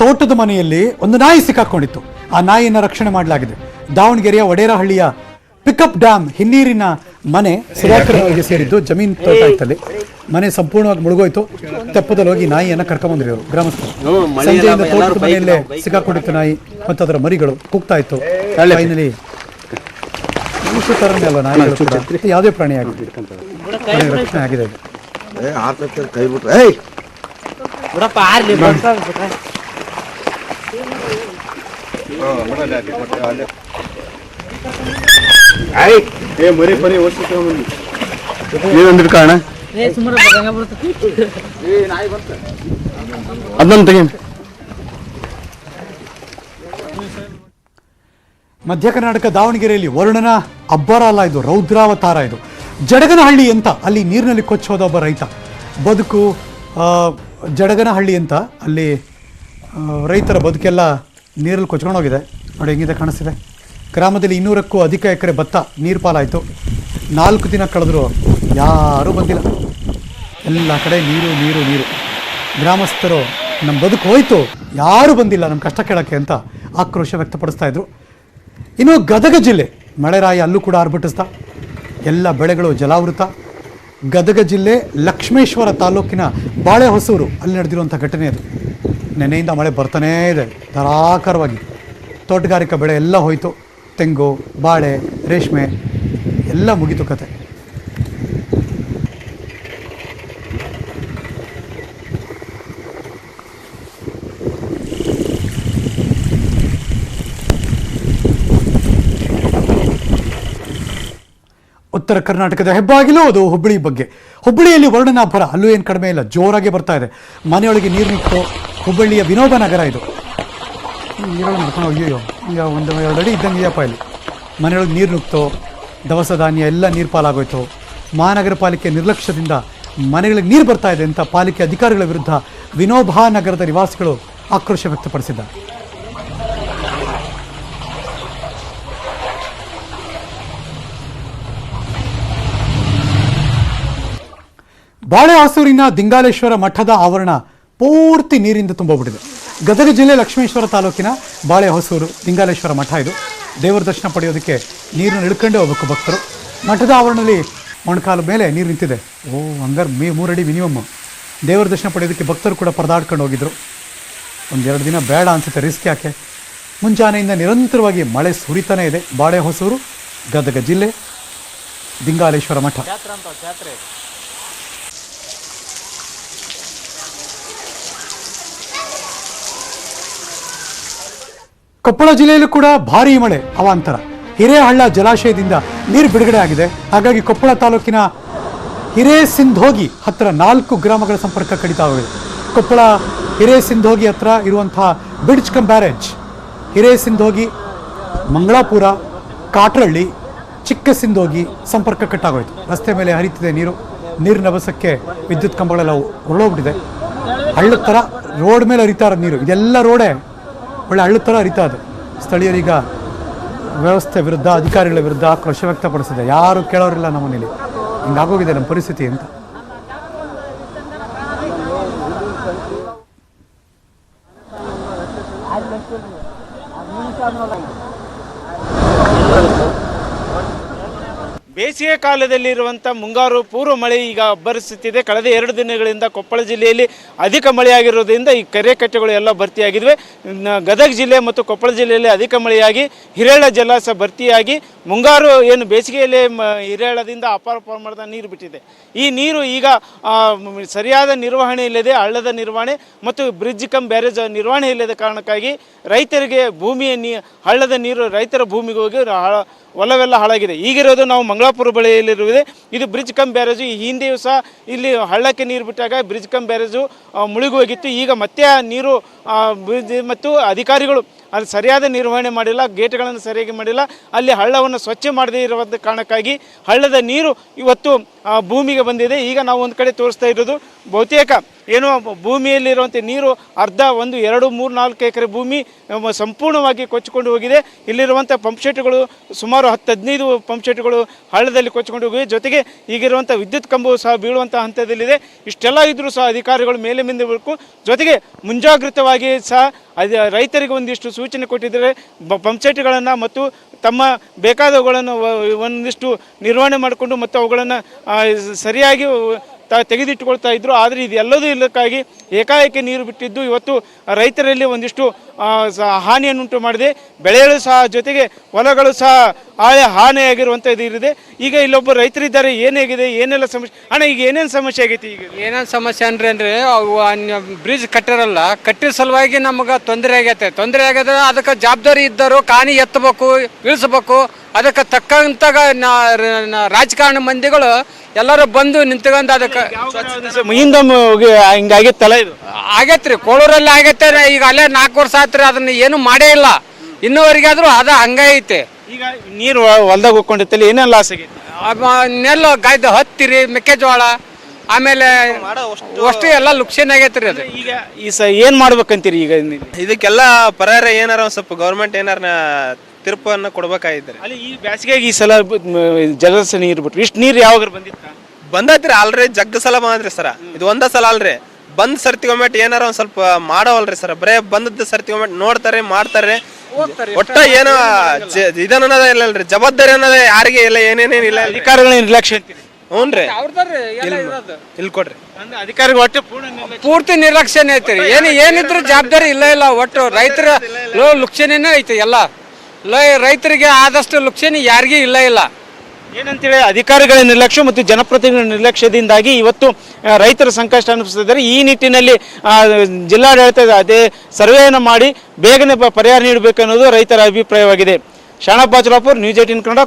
ತೋಟದ ಮನೆಯಲ್ಲಿ ಒಂದು ನಾಯಿ ಸಿಕ್ಕಾಕೊಂಡಿತ್ತು. ಆ ನಾಯಿಯನ್ನು ರಕ್ಷಣೆ ಮಾಡಲಾಗಿದೆ. ದಾವಣಗೆರೆಯ ವಡೇರಹಳ್ಳಿಯ ಪಿಕಪ್ ಡ್ಯಾಮ್ ಹಿನ್ನೀರಿನ ಮನೆ ಸುಧಾಕರ್ ಅವರಿಗೆ ಸೇರಿದ್ದು ಜಮೀನ್ ತೋಟ ಇತ್ತಲ್ಲಿ ಮನೆ ಸಂಪೂರ್ಣವಾಗಿ ಮುಳುಗೋಯ್ತು. ತೆಪ್ಪದಲ್ಲಿ ಹೋಗಿ ನಾಯಿಯನ್ನ ಕರ್ಕೊಂಬಂದ್ರಿ ಅವರು ಗ್ರಾಮಸ್ಥರು ಸಂಜೆಯಿಂದ ತೋಟದ ಮನೆಯಲ್ಲೇ ಸಿಕ್ಕಾಕೊಂಡಿತ್ತು ನಾಯಿ. ಮತ್ತು ಅದರ ಮರಿಗಳು ಕೂಗ್ತಾ ಇತ್ತು. ಫೈನಲಿ ಮನುಷ್ಯ ಥರನೇ ಅಲ್ವಾ ನಾಯಿಗಳು ಕೂಡ. ಯಾವುದೇ ಪ್ರಾಣಿ ಆಗಿದೆ ಪ್ರಾಣಿ ರಕ್ಷಣೆ ಆಗಿದೆ. ಇದು. ಏ ಆರ್ತೈತೆ ಕೈ ಬಿಟ್ರೆ. ಏಯ್! ಬಿಡಪ್ಪ ಆರ್ಲಿ ಏ ಮರಿ ಪರಿ ಬಿಡ್ತೈತಿ ಅದನ್ನ ತೆಗಿ. ಮಧ್ಯ ಕರ್ನಾಟಕ ದಾವಣಗೆರೆಯಲ್ಲಿ ವರುಣನ ಅಬ್ಬರ ಅಲ್ಲ ಇದು ರೌದ್ರಾವತಾರ ಇದು. ಜಡಗನಹಳ್ಳಿ ಅಂತ ಅಲ್ಲಿ ನೀರಿನಲ್ಲಿ ಕೊಚ್ಚೋದ ಒಬ್ಬ ರೈತ. ಬದುಕು ಆ, ಜಡಗನಹಳ್ಳಿ ಅಂತ ಅಲ್ಲಿ ರೈತರ ಬದುಕೆಲ್ಲ ನೀರಲ್ಲಿ ಕೊಚ್ಕೊಂಡು ಹೋಗಿದೆ ನೋಡಿ ಹೆಂಗಿದೆ ಕಾಣಿಸ್ತಿದೆ. ಗ್ರಾಮದಲ್ಲಿ ಇನ್ನೂರಕ್ಕೂ ಅಧಿಕ ಎಕರೆ ಭತ್ತ ನೀರು ಪಾಲಾಯಿತು ನಾಲ್ಕು ದಿನ ಕಳೆದರೂ ಯಾರೂ ಬಂದಿಲ್ಲ. ಎಲ್ಲ ಕಡೆ ನೀರು ನೀರು ನೀರು. ಗ್ರಾಮಸ್ಥರು ನಮ್ಮ ಬದುಕು ಹೋಯಿತು. ಯಾರೂ ಬಂದಿಲ್ಲ ನಮ್ಮ ಕಷ್ಟ ಕೇಳೋಕ್ಕೆ ಅಂತ ಆಕ್ರೋಶ ವ್ಯಕ್ತಪಡಿಸ್ತಾ ಇದ್ರು. ಇನ್ನು ಗದಗ ಜಿಲ್ಲೆ ಮಳೆರಾಯ ಅಲ್ಲೂ ಕೂಡ ಆರ್ಭಟಿಸ್ತಾ. ಎಲ್ಲ ಬೆಳೆಗಳು ಜಲಾವೃತ. ಗದಗ ಜಿಲ್ಲೆ ಲಕ್ಷ್ಮೇಶ್ವರ ತಾಲೂಕಿನ ಬಾಳೆಹೊಸೂರು ಅಲ್ಲಿ ನಡೆದಿರುವಂಥ ಘಟನೆ ಅದು. ನೆನೆಯಿಂದ ಮಳೆ ಬರ್ತಾನೇ ಇದೆ. ಧಾರಾಕಾರವಾಗಿ. ತೋಟಗಾರಿಕಾ ಬೆಳೆ ಎಲ್ಲ ಹೋಯಿತು. ತೆಂಗು, ಬಾಳೆ, ರೇಷ್ಮೆ ಎಲ್ಲ ಮುಗೀತು ಕತೆ. ಉತ್ತರ ಕರ್ನಾಟಕದ ಹೆಬ್ಬಾಗಿಲು, ಅದು ಹುಬ್ಬಳ್ಳಿ ಬಗ್ಗೆ. ಹುಬ್ಬಳ್ಳಿಯಲ್ಲಿ ವರ್ಣನಾಭರ ಅಲ್ಲೂ ಏನು ಕಡಿಮೆ ಇಲ್ಲ, ಜೋರಾಗಿ ಬರ್ತಾ ಇದೆ. ಮನೆಯೊಳಗೆ ನೀರು ನಿಂತು ಹುಬ್ಬಳ್ಳಿಯ ವಿನೋಬ ನಗರ ಇದು. ನೀರೊಳಗೆ ಅಯ್ಯೋ ಈಗ ಒಂದು ಎರಡು ಅಡಿ ಇದ್ದಂಗೆ ಇದೆಯಪ್ಪ ಇಲ್ಲಿ ಮನೆಯೊಳಗೆ ನೀರು ನುಗ್ತು, ದವಸ ಧಾನ್ಯ, ಎಲ್ಲ ನೀರು ಪಾಲಾಗೋಯ್ತು. ಮಹಾನಗರ ಪಾಲಿಕೆ ನಿರ್ಲಕ್ಷ್ಯದಿಂದ ಮನೆಗಳಿಗೆ ನೀರು ಬರ್ತಾ ಇದೆ ಅಂತ ಪಾಲಿಕೆ ಅಧಿಕಾರಿಗಳ ವಿರುದ್ಧ ವಿನೋಬಾ ನಗರದ ನಿವಾಸಿಗಳು ಆಕ್ರೋಶ ವ್ಯಕ್ತಪಡಿಸಿದ್ದಾರೆ. ಬಾಳೆಹೊಸೂರಿನ ದಿಂಗಾಲೇಶ್ವರ ಮಠದ ಆವರಣ ಪೂರ್ತಿ ನೀರಿಂದ ತುಂಬಿಬಿಟ್ಟಿದೆ ಗದಗ ಜಿಲ್ಲೆ ಲಕ್ಷ್ಮೇಶ್ವರ ತಾಲೂಕಿನ ಬಾಳೆಹೊಸೂರು ದಿಂಗಾಲೇಶ್ವರ ಮಠ ಇದು. ದೇವರ ದರ್ಶನ ಪಡೆಯೋದಕ್ಕೆ ನೀರನ್ನು ಇಳ್ಕೊಂಡೇ ಹೋಗ್ಬೇಕು ಭಕ್ತರು. ಮಠದ ಆವರಣದಲ್ಲಿ ಮೊಣಕಾಲು ಮೇಲೆ ನೀರು ನಿಂತಿದೆ. ಓ, ಹಂಗಾರೆ ಮೇ ಮೂರಡಿ ಮಿನಿಮಮ್. ದೇವರ ದರ್ಶನ ಪಡೆಯೋದಕ್ಕೆ ಭಕ್ತರು ಕೂಡ ಪರದಾಡ್ಕೊಂಡು ಹೋಗಿದ್ರು. ಒಂದೆರಡು ದಿನ ಬೇಡ ಅನ್ಸುತ್ತೆ, ರಿಸ್ಕ್ ಯಾಕೆ? ಮುಂಜಾನೆಯಿಂದ ನಿರಂತರವಾಗಿ ಮಳೆ ಸುರಿತಾನೇ ಇದೆ ಬಾಳೆಹೊಸೂರು, ಗದಗ ಜಿಲ್ಲೆ ದಿಂಗಾಲೇಶ್ವರ ಮಠ. ಕೊಪ್ಪಳ ಜಿಲ್ಲೆಯಲ್ಲೂ ಕೂಡ ಭಾರೀ ಮಳೆ ಅವಾಂತರ. ಹಿರೇಹಳ್ಳ ಜಲಾಶಯದಿಂದ ನೀರು ಬಿಡುಗಡೆ ಆಗಿದೆ. ಹಾಗಾಗಿ ಕೊಪ್ಪಳ ತಾಲೂಕಿನ ಹಿರೇಸಿಂಧೋಗಿ ಹತ್ತಿರ ನಾಲ್ಕು ಗ್ರಾಮಗಳ ಸಂಪರ್ಕ ಕಡಿತ ಆಗಿದೆ. ಕೊಪ್ಪಳ ಹಿರೇಸಿಂಧೋಗಿ ಹತ್ರ ಇರುವಂತಹ bridge cum barrage, Hiresindhogi, Mangalapura Katralli Chikka Sindhogi ಸಂಪರ್ಕ ಕಟ್ಟಾಗೋಯಿತು. ರಸ್ತೆ ಮೇಲೆ ಹರಿತಿದೆ ನೀರು. ನೀರಿನ ಬಸಕ್ಕೆ ವಿದ್ಯುತ್ ಕಂಬಗಳೆಲ್ಲ ಉರುಳೋಗ್ಬಿಟ್ಟಿದೆ. ಹಳ್ಳದ ಥರ ರೋಡ್ ಮೇಲೆ ಹರಿತಾ ಇರೋದು ನೀರು. ಇದೆಲ್ಲ ರೋಡೇ ಒಳ್ಳೆ ಹಳ್ಳಿ ಥರ ಹರಿತಾ ಅದು. ಸ್ಥಳೀಯರೀಗ ವ್ಯವಸ್ಥೆ ವಿರುದ್ಧ, ಅಧಿಕಾರಿಗಳ ವಿರುದ್ಧ ಆಕ್ರೋಶ ವ್ಯಕ್ತಪಡಿಸಿದೆ. ಯಾರು ಕೇಳೋರಿಲ್ಲ ನಮ್ಮ ಮನೇಲಿ. ಹಿಂಗಾಗೋಗಿದೆ ನಮ್ಮ ಪರಿಸ್ಥಿತಿ ಅಂತ. ಬೇಸಿಗೆ ಕಾಲದಲ್ಲಿ ಇರುವಂಥ ಮುಂಗಾರು ಪೂರ್ವ ಮಳೆ ಈಗ ಅಬ್ಬರಿಸುತ್ತಿದೆ ಕಳೆದ ಎರಡು ದಿನಗಳಿಂದ ಕೊಪ್ಪಳ ಜಿಲ್ಲೆಯಲ್ಲಿ ಅಧಿಕ ಮಳೆಯಾಗಿರೋದ್ರಿಂದ ಈ ಕೆರೆ ಕಟ್ಟೆಗಳು ಎಲ್ಲ ಭರ್ತಿಯಾಗಿವೆ ಗದಗ ಜಿಲ್ಲೆ ಮತ್ತು ಕೊಪ್ಪಳ ಜಿಲ್ಲೆಯಲ್ಲಿ ಅಧಿಕ ಮಳೆಯಾಗಿ ಹಿರೇಳ ಜಲಾಶಯ ಭರ್ತಿಯಾಗಿ ಮುಂಗಾರು ಏನು ಬೇಸಿಗೆಯಲ್ಲಿ ಹಿರೇಳದಿಂದ ಅಪಾರ ಪ್ರಮಾಣದ ನೀರು ಬಿಟ್ಟಿದೆ. ಈ ನೀರು ಈಗ ಸರಿಯಾದ ನಿರ್ವಹಣೆ ಇಲ್ಲದೆ ಹಳ್ಳದ ನಿರ್ವಹಣೆ ಮತ್ತು ಬ್ರಿಡ್ಜ್ ಕಮ್ ಬ್ಯಾರೇಜ್ ನಿರ್ವಹಣೆ ಇಲ್ಲದ ಕಾರಣಕ್ಕಾಗಿ ರೈತರಿಗೆ ಭೂಮಿಯ ನೀ, ಹಳ್ಳದ ನೀರು ರೈತರ ಭೂಮಿಗೆ ಹೋಗಿ ಹೊಲವೆಲ್ಲ ಹಾಳಾಗಿದೆ. ಈಗಿರೋದು ನಾವು ಮಂಗಳಾಪುರ ಬಳಿಯಲ್ಲಿರುವುದೇ ಇದು ಬ್ರಿಡ್ಜ್ ಕಮ್ ಬ್ಯಾರೇಜು. ಈ ಹಿಂದೆಯೂ ಸಹ ಇಲ್ಲಿ ಹಳ್ಳಕ್ಕೆ ನೀರು ಬಿಟ್ಟಾಗ ಬ್ರಿಡ್ಜ್ ಕಮ್ ಬ್ಯಾರೇಜು ಆ, ಮುಳುಗಿ ಹೋಗಿತ್ತು. ಈಗ ಮತ್ತೆ ನೀರು ಮತ್ತು ಅಧಿಕಾರಿಗಳು ಅಲ್ಲಿ ಸರಿಯಾದ ನಿರ್ವಹಣೆ ಮಾಡಿಲ್ಲ, ಗೇಟ್ಗಳನ್ನು ಸರಿಯಾಗಿ ಮಾಡಿಲ್ಲ, ಅಲ್ಲಿ ಹಳ್ಳವನ್ನು ಸ್ವಚ್ಛ ಮಾಡದೇ ಇರುವಂಥ ಕಾರಣಕ್ಕಾಗಿ ಹಳ್ಳದ ನೀರು ಇವತ್ತು ಭೂಮಿಗೆ ಬಂದಿದೆ. ಈಗ ನಾವು ಒಂದು ಕಡೆ ತೋರಿಸ್ತಾ ಇರೋದು, ಬಹುತೇಕ ಏನೋ ಭೂಮಿಯಲ್ಲಿರುವಂಥ ನೀರು ಅರ್ಧ ಒಂದು ಎರಡು ಮೂರು ನಾಲ್ಕು ಎಕರೆ ಭೂಮಿ ಸಂಪೂರ್ಣವಾಗಿ ಕೊಚ್ಚಿಕೊಂಡು ಹೋಗಿದೆ. ಇಲ್ಲಿರುವಂಥ ಪಂಪ್ಸೆಟ್ಗಳು ಸುಮಾರು ಹತ್ತು ಹದಿನೈದು ಪಂಪ್ಸೆಟ್ಗಳು ಹಳ್ಳದಲ್ಲಿ ಕೊಚ್ಚಿಕೊಂಡು ಹೋಗಿವೆ. ಜೊತೆಗೆ ಈಗಿರುವಂಥ ವಿದ್ಯುತ್ ಕಂಬವು ಸಹ ಬೀಳುವಂಥ ಹಂತದಲ್ಲಿದೆ. ಇಷ್ಟೆಲ್ಲ ಇದ್ದರೂ ಸಹ ಅಧಿಕಾರಿಗಳು ಮೇಲೆ ಮುಂದೆ ಜೊತೆಗೆ ಮುಂಜಾಗ್ರತವಾಗಿ ಸಹ ಅದು ರೈತರಿಗೆ ಒಂದಿಷ್ಟು ಸೂಚನೆ ಕೊಟ್ಟಿದ್ದರೆ ಪಂಪ್ಸೆಟ್ಗಳನ್ನು ಮತ್ತು ತಮ್ಮ ಬೇಕಾದವುಗಳನ್ನು ಒಂದಿಷ್ಟು ನಿರ್ವಹಣೆ ಮಾಡಿಕೊಂಡು ಮತ್ತು ಅವುಗಳನ್ನು ಸರಿಯಾಗಿ ತೆಗೆದಿಟ್ಟುಕೊಳ್ತಾ ಇದ್ರು. ಆದರೆ ಇದೆಲ್ಲದೂ ಇಲ್ಲಕ್ಕಾಗಿ ಏಕಾಏಕಿ ನೀರು ಬಿಟ್ಟಿದ್ದು. ಇವತ್ತು ರೈತರಲ್ಲಿ ಒಂದಿಷ್ಟು ಹಾನಿಯನ್ನುಂಟು ಮಾಡಿದೆ. ಬೆಳೆಗಳು ಸಹ, ಜೊತೆಗೆ ಹೊಲಗಳು ಸಹ ಆಳೆ ಹಾನಿಯಾಗಿರುವಂಥದ್ದು ಇರಿದೆ ಈಗ ಇಲ್ಲೊಬ್ಬ ರೈತರಿದ್ದಾರೆ. ಏನಾಗಿದೆ ಏನೆಲ್ಲ ಸಮಸ್ಯೆ? ಅಣ್ಣ, ಈಗ ಏನೇನು ಸಮಸ್ಯೆ ಆಗೈತಿ ಈಗ? ಏನೇನು ಸಮಸ್ಯೆ ಅಂದ್ರೆ ಅವು ಬ್ರಿಡ್ಜ್ ಕಟ್ಟಿರಲ್ಲ, ಕಟ್ಟಿದ ಸಲುವಾಗಿ ನಮಗೆ ತೊಂದರೆ ಆಗೈತೆ. ತೊಂದರೆ ಆಗ್ಯದ ಅದಕ್ಕೆ ಜವಾಬ್ದಾರಿ ಇದ್ದರು ಕಾಣಿ ಎತ್ತಬೇಕು, ಇಳಿಸ್ಬೇಕು. ಅದಕ್ಕೆ ತಕ್ಕಂತಾಗ ರಾಜಕಾರಣ ಮಂದಿಗಳು ಎಲ್ಲರೂ ಬಂದು ನಿಂತ್ಕೊಂಡು ಅದಕ್ಕೆ ಹಿಂದೊಮ್ಮೆ ಹಿಂಗಾಗಿತ್ತಲ್ಲ ಇದು? ಆಗೈತ್ರಿ ಕೋಳೂರಲ್ಲಿ ಆಗೈತೆ ಈಗ ಅಲ್ಲೇ ನಾಲ್ಕು ವರ್ಷ ಆತ್ರಿ ಅದನ್ನ ಏನು ಮಾಡೇ ಇಲ್ಲ. ಇನ್ನೂವರೆಗಾದ್ರೂ ಅದ ಹಂಗ ಐತೆ. ಈಗ ನೀರು ಹೊಲ್ದಾಗ ಹೋಗ್ಕೊಂಡಿತ್ತಲ್ಲ ಏನೇನು ಲಾಸ್ ಆಗೈತಿ? ನೆಲ್ಲು ಗಾಯ್ದು ಹತ್ತಿರಿ ಮೆಕ್ಕೆಜೋಳ ಆಮೇಲೆ ಅಷ್ಟು ಎಲ್ಲ ಲುಕ್ಷನ್ ಆಗೈತ್ರಿ ಅದು. ಈಗ ಈ ಸ ಏನು ಮಾಡ್ಬೇಕಂತೀರಿ ಈಗ ಇದಕ್ಕೆಲ್ಲ ಪರಿಹಾರ ಏನಾರ ಒಂದ್ ಸ್ವಲ್ಪ ಗೌರ್ಮೆಂಟ್ ಏನಾರ ತೀರ್ಪನ್ನು ಕೊಡ್ಬೇಕಾಗಿದ್ದಾರೆ. ಅಲ್ಲಿ ಈ ಬೇಸಿಗೆಗೆ ಈ ಸಲ ಜಲಸ ನೀರು ಬಿಟ್ರು. ಇಷ್ಟು ನೀರು ಯಾವಾಗ ಬಂದಿತ್ತು? ಬಂದೈತ್ರಿ ಅಲ್ರಿ ಜಗ್ಗ ಸಲ ಬಂದ್ರಿ ಸರ. ಇದು ಒಂದ ಸಲ ಅಲ್ರಿ. ಬಂದ್ ಸರ್ತಿಗೊಮ್ಮೆ ಏನಾರ ಒಂದ್ ಸ್ವಲ್ಪ ಮಾಡೋವಲ್ರಿ ಸರ್. ಬರೇ ಬಂದದ್ದು ಸರ್ತಿಗೊಮ್ಮೆ ನೋಡ್ತಾರೆ ಮಾಡ್ತಾರೆ. ಒಟ್ಟ ಏನೋ ಜ- ಇದನ್ನ ಅನ್ನೋದೇ ಇಲ್ಲಲ್ರಿ ಜವಾಬ್ದಾರಿ ಅನ್ನೋದ ಯಾರಿಗೆ ಇಲ್ಲ ಏನೇನೇನ್ ಇಲ್ಲ ಅಧಿಕಾರಿಗಳ ನಿರ್ಲಕ್ಷ್ಯ ಹ್ಞೂನ್ರಿ. ಅವ್ರದ್ರಿ ಇರೋದು. ಇಲ್ಲಿ ಕೊಡ್ರಿ. ಅಂದ್ರೆ ಅಧಿಕಾರಿಗಳು ಒಟ್ಟು ಪೂರ್ತಿ ನಿರ್ಲಕ್ಷ್ಯನೇ ಐತಿ ಏನು ಏನಿದ್ರು ಜವಾಬ್ದಾರಿ ಇಲ್ಲ ಇಲ್ಲ ಒಟ್ಟು ರೈತರ ಲೋ ಲುಕ್ಷಣೆನೇ ಐತಿ ಎಲ್ಲ. ಲೋ, ರೈತರಿಗೆ ಆದಷ್ಟು ಲುಕ್ಷಣೆ ಯಾರಿಗೂ ಇಲ್ಲ ಇಲ್ಲ. ಏನಂತೇಳಿ, ಅಧಿಕಾರಿಗಳ ನಿರ್ಲಕ್ಷ್ಯ ಮತ್ತು ಜನಪ್ರತಿನಿಧಿಗಳ ನಿರ್ಲಕ್ಷ್ಯದಿಂದಾಗಿ ಇವತ್ತು ರೈತರ ಸಂಕಷ್ಟ ಅನುಭವಿಸಿದ್ದಾರೆ. ಈ ನಿಟ್ಟಿನಲ್ಲಿ ಜಿಲ್ಲಾಡಳಿತ ಅದೇ ಸರ್ವೆಯನ್ನು ಮಾಡಿ ಬೇಗನೆ ಪ- ಪರಿಹಾರ ನೀಡಬೇಕನ್ನೋದು ರೈತರ ಅಭಿಪ್ರಾಯವಾಗಿದೆ. Shanappa Chalapur news eighteen Kannada.